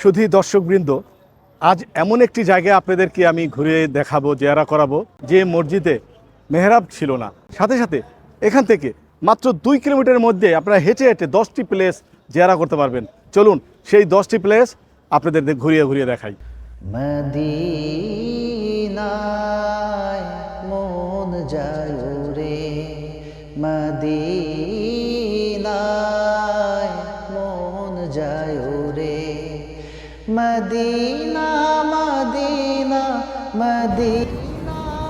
শুধু দর্শকবৃন্দ, আজ এমন একটি জায়গায় আপনাদেরকে আমি ঘুরে দেখাবো, জেয়ারা করাবো, যে মসজিদে মেহরাব ছিল না। সাথে সাথে এখান থেকে মাত্র দুই কিলোমিটারের মধ্যে আপনারা হেঁটে হেঁটে দশটি প্লেস জেয়ারা করতে পারবেন। চলুন, সেই দশটি প্লেস আপনাদের ঘুরিয়ে ঘুরিয়ে দেখাই। মদিনায় মন যায় রে, মদিনায়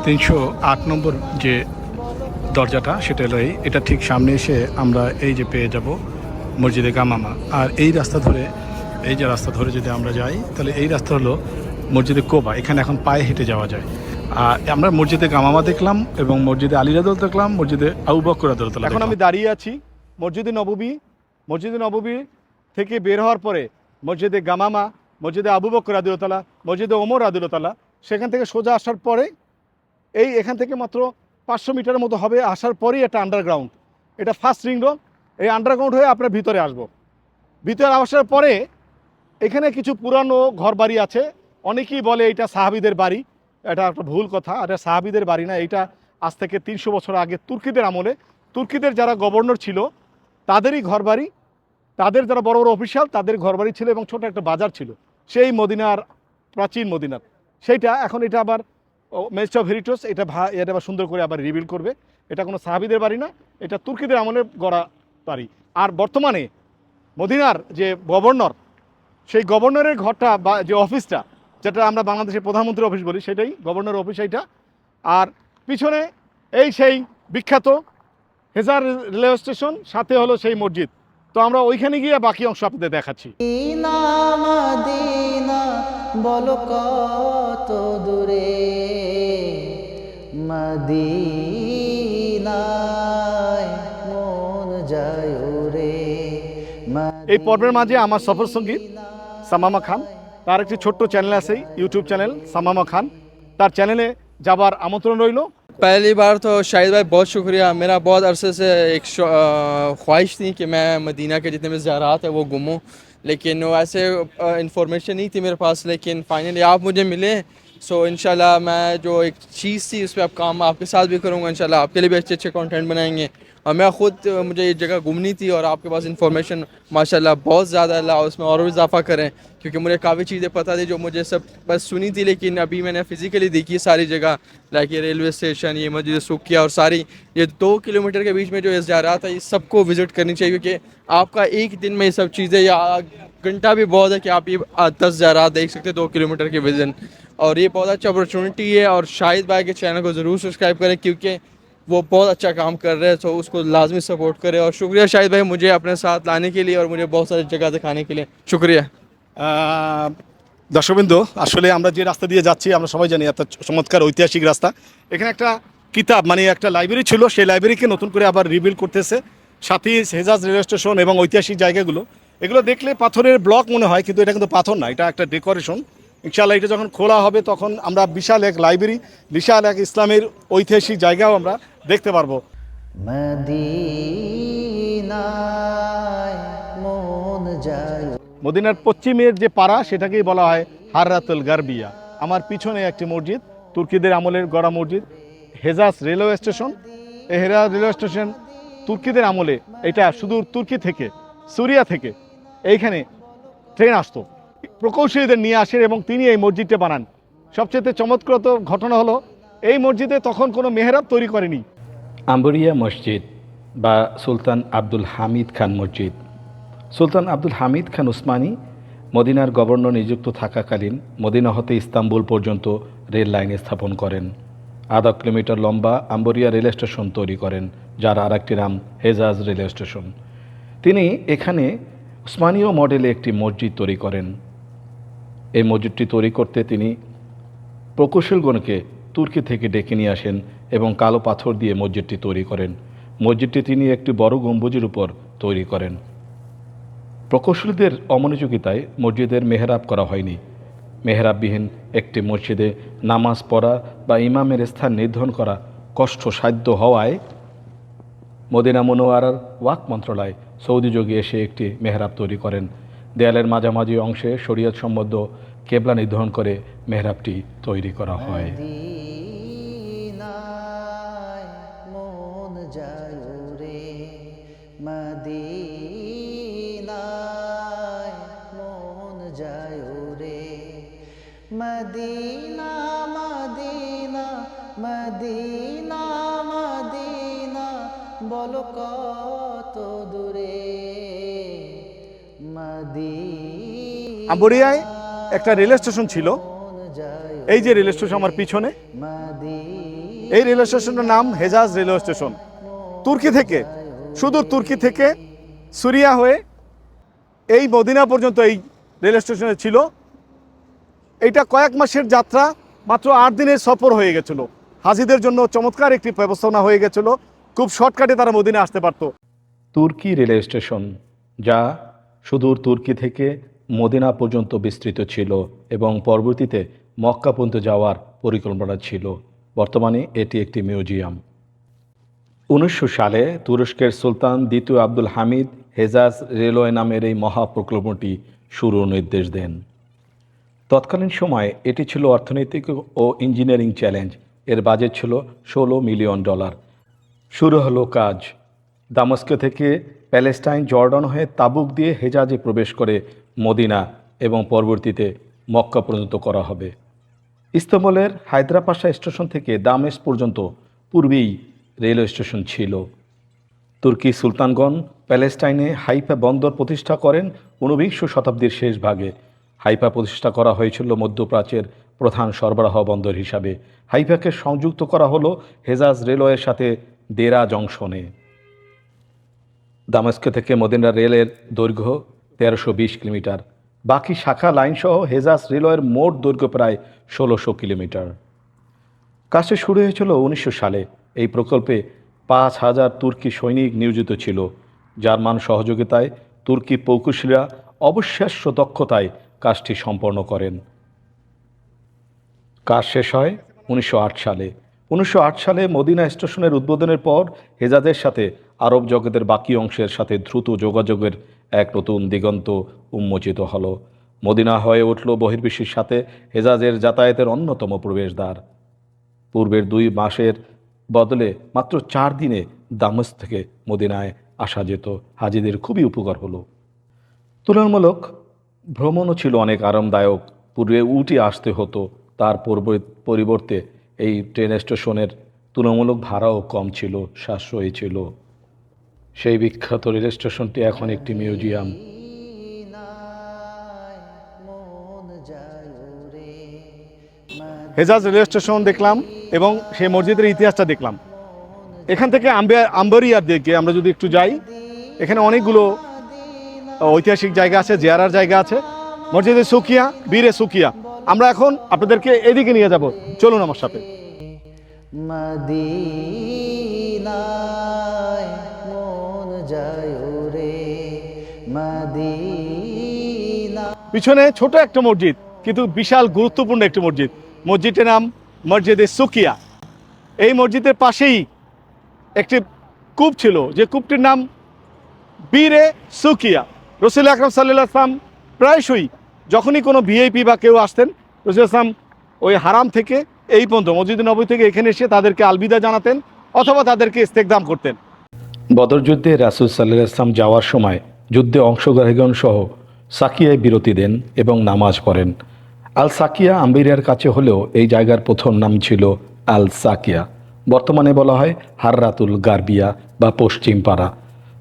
তিনশো আট নম্বর যে দরজাটা, সেটা হলো এই। এটা ঠিক সামনে এসে আমরা এই যে পেয়ে যাব মসজিদে গামামা। আর এই রাস্তা ধরে, এই যে রাস্তা ধরে যদি আমরা যাই, তাহলে এই রাস্তা হলো মসজিদে কোবা। এখানে এখন পায়ে হেঁটে যাওয়া যায়। আর আমরা মসজিদে গামামা দেখলাম এবং মসজিদে আলিরাদল দেখলাম, মসজিদে আবু বকর এখন আমি দাঁড়িয়ে আছি মসজিদে নববী মসজিদে নববী থেকে বের হওয়ার পরে মসজিদে গামামা, মসজিদে আবু বকর আদিলতালা মসজিদে ওমর আদিলতালা সেখান থেকে সোজা আসার পরে এই এখান থেকে মাত্র পাঁচশো মিটারের মতো হবে, আসার পরেই একটা আন্ডারগ্রাউন্ড এটা ফার্স্ট রিং রোড এই আন্ডারগ্রাউন্ড হয়ে আপনার ভিতরে আসব। ভিতরে আসার পরে এখানে কিছু পুরানো ঘরবাড়ি আছে, অনেকেই বলে এটা সাহাবিদের বাড়ি, এটা একটা ভুল কথা, এটা সাহাবিদের বাড়ি না এটা আজ থেকে তিনশো বছর আগে তুর্কিদের আমলে। তুর্কিদের যারা গভর্নর ছিল, তাদেরই ঘরবাড়ি, তাদের যারা বড় বড় অফিসিয়াল তাদের ঘরবাড়ি ছিল এবং ছোট একটা বাজার ছিল। সেই মদিনার, প্রাচীন মদিনার। সেইটা, এখন এটা আবার মেস্ট অফ হেরিটোস এটা ভা, এটা আবার সুন্দর করে আবার রিবিল করবে। এটা কোনো সাহাবিদের বাড়ি না, এটা তুর্কিদের আমলে গড়া বাড়ি। আর বর্তমানে মদিনার যে গভর্নর, সেই গভর্নরের ঘরটা বা, যে অফিসটা যেটা আমরা বাংলাদেশের প্রধানমন্ত্রী অফিস বলি, সেটাই গভর্নর অফিস এইটা। আর পিছনে এই সেই বিখ্যাত হেজার রেলওয়ে স্টেশন, সাথে হলো সেই মসজিদ। তো আমরা ওইখানে গিয়ে বাকি অংশ আপনাদের দেখাচ্ছি। বলো কত দূরে? মদিনায় মন যায় রে এই পর্বের মাঝে আমার সফর সঙ্গী সামামা খান তার একটি ছোট্ট চ্যানেল আছে ইউটিউব চ্যানেল সামামা খান তার চ্যানেলে যাবার আমন্ত্রণ রইল पहली बार तो शाहिद भाई बहुत शुक्रिया मेरा बहुत अरसे से एक शौ- अ, ख्वाहिश थी कि मैं मदीना के जितने भी ज़ारात है वो घूमूं लेकिन वो ऐसे इंफॉर्मेशन नहीं थी मेरे पास लेकिन फाइनली आप मुझे मिले सो इंशाल्लाह मैं जो एक चीज़ थी उस पर आप काम आपके साथ भी करूँगा इंशाल्लाह आपके लिए भी अच्छे अच्छे कॉन्टेंट बनाएँगे। और मैं ख़ुद मुझे ये जगह घूमनी थी और आपके पास इंफॉर्मेशन माशाल्लाह, बहुत ज़्यादा अल्लाह उसमें और भी इजाफा करें, क्योंकि मुझे काफ़ी चीज़ें पता थी जो मुझे सब बस सुनी थी, लेकिन अभी मैंने फिज़िकली देखी सारी जगह लाइक ये रेलवे स्टेशन ये मस्जिद सुकिया और सारी। ये दो किलोमीटर के बीच में जो इजारात है, ये सबको विज़िट करनी चाहिए, क्योंकि आपका एक दिन में ये सब चीज़ें या घंटा भी बहुत है कि आप ये दस ज़ारात देख सकते दो किलोमीटर के विजन और ये बहुत अच्छा अपॉर्चुनिटी है और शाहिद भाई के चैनल को ज़रूर सब्सक्राइब करें क्योंकि वो बहुत अच्छा काम कर रहे हैं तो उसको लाजमी सपोर्ट करें और शुक्रिया शाहिद भाई मुझे अपने साथ लाने के लिए और मुझे बहुत सारी जगह दिखाने के लिए शुक्रिया আহ, দর্শকবৃন্দ আসলে আমরা যে রাস্তা দিয়ে যাচ্ছি আমরা সবাই জানি একটা চমৎকার ঐতিহাসিক রাস্তা এখানে একটা কিতাব মানে একটা লাইব্রেরি ছিল সেই লাইব্রেরিকে নতুন করে আবার রিবিল করতেছে সাথী হেজাজ রেলওয়ে স্টেশন এবং ঐতিহাসিক জায়গাগুলো এগুলো দেখলে পাথরের ব্লক মনে হয় কিন্তু এটা কিন্তু পাথর না এটা একটা ডেকোরেশন ইনশাআল্লাহ এটা যখন খোলা হবে তখন আমরা বিশাল এক লাইব্রেরি বিশাল এক ইসলামের ঐতিহাসিক জায়গাও আমরা দেখতে পারব। মদিনার পশ্চিমের যে পাড়া সেটাকেই বলা হয় হাররাতুল গারবিয়া। আমার পিছনে একটি মসজিদ তুর্কিদের আমলের গড়া মসজিদ হেজাজ রেলওয়ে স্টেশন। এই হেজাজ রেলওয়ে স্টেশন তুর্কিদের আমলে এটা সুদূর তুর্কি থেকে সুরিয়া থেকে এইখানে ট্রেন আসতো। প্রকৌশলীদের নিয়ে আসেন এবং তিনি এই মসজিদটা বানান। সবচেয়ে চমৎকৃত ঘটনা হলো, এই মসজিদে তখন কোনো মেহরাব তৈরি করেনি। আম্বরিয়া মসজিদ বা সুলতান আব্দুল হামিদ খান মসজিদ। সুলতান আব্দুল হামিদ খান উসমানী মদিনার গভর্নর নিযুক্ত থাকাকালীন মদিনা হতে ইস্তাম্বুল পর্যন্ত রেল লাইন স্থাপন করেন। আধা কিলোমিটার লম্বা আম্বরিয়া রেল স্টেশন তৈরি করেন, যার আর একটি নাম হেজাজ রেল স্টেশন। তিনি এখানে উসমানীয় মডেলে একটি মসজিদ তৈরি করেন। এই মসজিদটি তৈরি করতে তিনি প্রকৌশলগণকে তুর্কি থেকে ডেকে নিয়ে আসেন এবং কালো পাথর দিয়ে মসজিদটি তৈরি করেন। মসজিদটি তিনি একটি বড় গম্বুজের উপর তৈরি করেন। প্রকৌশলীদের অমনোযোগিতায় মসজিদের মেহরাব করা হয়নি। মেহরাববিহীন একটি মসজিদে নামাজ পড়া বা ইমামের স্থান নির্ধারণ করা কষ্টসাধ্য হওয়ায় মদিনা মনোয়ারার ওয়াক মন্ত্রণালয় সৌদি যোগে এসে একটি মেহরাব তৈরি করেন। দেয়ালের মাঝামাঝি অংশে শরীয়ত সম্বদ্ধ কেবলা নির্ধারণ করে মেহরাবটি তৈরি করা হয়। মন যায় রে মদিনায় আম্বরিয়ায় একটা রেল স্টেশন ছিল। এই যে রেল স্টেশন আমার পিছনে এই রেল স্টেশনের নাম হেজাজ রেলওয়ে স্টেশন। তুর্কি থেকে সুদূর তুর্কি থেকে সুরিয়া হয়ে এই মদিনা পর্যন্ত এই রেল স্টেশনে ছিল। এইটা কয়েক মাসের যাত্রা মাত্র আট দিনের সফর হয়ে গেছিল। হাজিদের জন্য চমৎকার একটি ব্যবস্থাপনা হয়ে গেছিল। খুব শর্টকাটে তারা মদিনা আসতে পারতো। তুর্কি রেলওয়ে স্টেশন যা সুদূর তুর্কি থেকে মদিনা পর্যন্ত বিস্তৃত ছিল এবং পরবর্তীতে মক্কা পর্যন্ত যাওয়ার পরিকল্পনা ছিল। বর্তমানে এটি একটি মিউজিয়াম। উনিশশো সালে তুরস্কের সুলতান দ্বিতীয় আব্দুল হামিদ হেজাজ রেলওয়ে নামের এই মহাপ্রকল্পটি শুরুর নির্দেশ দেন। তৎকালীন সময়ে এটি ছিল অর্থনৈতিক ও ইঞ্জিনিয়ারিং চ্যালেঞ্জ। এর বাজেট ছিল ষোলো মিলিয়ন ডলার। শুরু হলো কাজ। দামস্ক থেকে প্যালেস্টাইন জর্ডন হয়ে তাবুক দিয়ে হেজাজে প্রবেশ করে মদিনা এবং পরবর্তীতে মক্কা পর্যন্ত করা হবে। ইস্তমলের হায়দ্রাপাশা স্টেশন থেকে দামেস পর্যন্ত পূর্বেই রেলওয়ে স্টেশন ছিল। তুর্কি সুলতানগণ প্যালেস্টাইনে হাইফা বন্দর প্রতিষ্ঠা করেন ঊনবিংশ শতাব্দীর শেষ ভাগে। হাইফা প্রতিষ্ঠা করা হয়েছিল মধ্যপ্রাচ্যের প্রধান সরবরাহ বন্দর হিসাবে। হাইফাকে সংযুক্ত করা হলো হেজাজ রেলওয়ের সাথে দেরা জংশনে দামেস্ক থেকে মদিনা রেলের দৈর্ঘ্য তেরোশো বিশ কিলোমিটার। বাকি শাখা লাইনসহ হেজাজ রেলওয়ের মোট দৈর্ঘ্য প্রায় ষোলোশো কিলোমিটার। কাজটি শুরু হয়েছিল উনিশশো সালে। এই প্রকল্পে পাঁচ হাজার তুর্কি সৈনিক নিয়োজিত ছিল। জার্মান সহযোগিতায় তুর্কি প্রকৌশলীরা অবিশ্বাস্য দক্ষতায় কাজটি সম্পন্ন করেন। কাজ শেষ হয় উনিশশো আট সালে। উনিশশো আট সালে মদিনা স্টেশনের উদ্বোধনের পর হেজাজের সাথে আরব জগতের বাকি অংশের সাথে দ্রুত যোগাযোগের এক নতুন দিগন্ত উন্মোচিত হলো। মদিনা হয়ে উঠল বহির্বিশ্বের সাথে হেজাজের যাতায়াতের অন্যতম প্রবেশদ্বার। পূর্বের দুই মাসের বদলে মাত্র চার দিনে দামস থেকে মদিনায় আসা যেত। হাজিদের খুবই উপকার হলো। তুলনামূলক ভ্রমণও ছিল অনেক আরামদায়ক। পূর্বে উঠে আসতে হতো, তার পূর্ব- পরিবর্তে এই ট্রেন স্টেশনের তুলনামূলক ভাড়াও কম ছিল, সাশ্রয়ী ছিল। সেই বিখ্যাত রেল স্টেশনটি এখন একটি মিউজিয়াম হেজাজ রেল স্টেশন দেখলাম এবং সেই মসজিদের ইতিহাসটা দেখলাম। এখান থেকে আম্বে আম্বারিয়ার দিকে আমরা যদি একটু যাই, এখানে অনেকগুলো, ঐতিহাসিক জায়গা আছে, জিয়ারার জায়গা আছে। মসজিদে সুকিয়া, বীরে সুকিয়া। আমরা এখন আপনাদেরকে এদিকে নিয়ে যাব। চলুন আমার সাথে। মদিনায় মন যায় রে। মদিনা পিছনে ছোট একটা মসজিদ কিন্তু বিশাল গুরুত্বপূর্ণ একটি মসজিদ। মসজিদের নাম মসজিদে সুকিয়া। এই মসজিদের পাশেই একটি কূপ ছিল যে কূপটির নাম বীরে সুকিয়া। রসুল আকরম সাল্লাহ আসলাম প্রায়শই যখনই কোনো ভিআইপি বা কেউ আসতেন রসুল আসলাম ওই হারাম থেকে এই পর্যন্ত, মসজিদ নবী থেকে এখানে এসে তাদেরকে আলবিদা জানাতেন অথবা তাদেরকে ইস্তেকদাম করতেন। বদর যুদ্ধে রাসুল সাল্লাহ ইসলাম যাওয়ার সময় যুদ্ধে অংশগ্রহণ সহ সাকিয়ায় বিরতি দেন এবং নামাজ পড়েন। আল সাকিয়া আম্বিরিয়ার কাছে হলেও এই জায়গার প্রথম নাম ছিল আল সাকিয়া। বর্তমানে বলা হয় হাররাতুল গার্বিয়া বা পশ্চিম পাড়া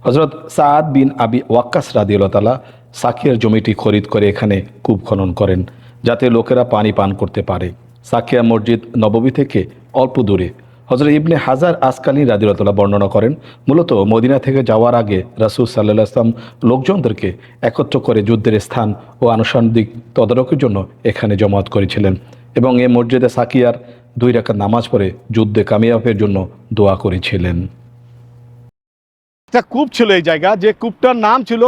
হজরত সাদ বিন আবি ওয়াক্কাস রাদিউল্লাহ সাকিয়ার জমিটি খরিদ করে এখানে কূপ খনন করেন, যাতে লোকেরা পানি পান করতে পারে। সাকিয়া মসজিদ নববী থেকে অল্প দূরে। হজরত ইবনে হাজার আসকানি রাদিউল্লাহ বর্ণনা করেন, মূলত মদিনা থেকে যাওয়ার আগে রাসুল সাল্লাহ আসলাম লোকজনদেরকে একত্র করে যুদ্ধের স্থান ও আনুষঙ্গিক তদারকির জন্য এখানে জমায়েত করেছিলেন এবং এ মসজিদে সাকিয়ার দুই রাকাত নামাজ পড়ে যুদ্ধে কামিয়াবের জন্য দোয়া করেছিলেন। একটা কূপ ছিল এই জায়গা, যে কূপটার নাম ছিল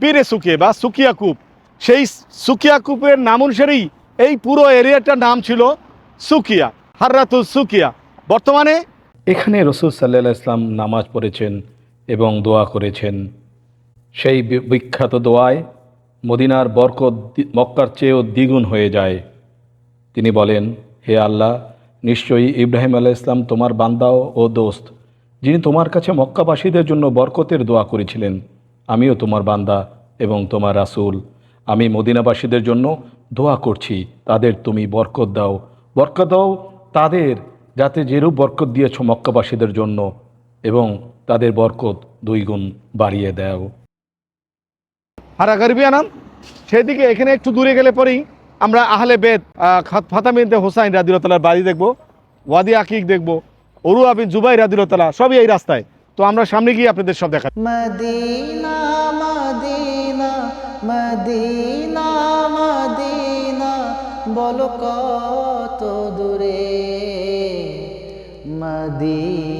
বীরে সুকিয়া বা সুকিয়া কূপ। সেই সুকিয়া কূপের নাম অনুসারেই এই পুরো এরিয়াটার নাম ছিল সুকিয়া হাররাতুল সুকিয়া বর্তমানে এখানে রসুল সাল্লাহ ইসলাম নামাজ পড়েছেন এবং দোয়া করেছেন। সেই বিখ্যাত দোয়ায় মদিনার বরকত মক্কার চেয়েও দ্বিগুণ হয়ে যায়। তিনি বলেন, হে আল্লাহ, নিশ্চয়ই ইব্রাহিম আলাহ ইসলাম তোমার বান্দাও ও দোস্ত, যিনি তোমার কাছে মক্কাবাসীদের জন্য বরকতের দোয়া করেছিলেন আমিও তোমার বান্দা এবং তোমার রাসূল। আমি মদিনাবাসীদের জন্য দোয়া করছি তাদের তুমি বরকত দাও। বরকত দাও তাদের যাতে যেরূপ বরকত দিয়েছ মক্কাবাসীদের জন্য এবং তাদের বরকত দুই গুণ বাড়িয়ে দাও। হারাগারবি আনাম সেদিকে এখানে একটু দূরে গেলে পরেই আমরা আহলে বেদ ফাতামিনতে হোসাইন রাদিরতলার বাড়ি দেখব ওয়াদি আকিক দেখব অরু আবিন জুবাই রাদিরতলা সবই এই রাস্তায়। তো আমরা সামনে গিয়ে আপনাদের সব দেখা মদিনা মদিনা বলো কত দূরে? মদিনা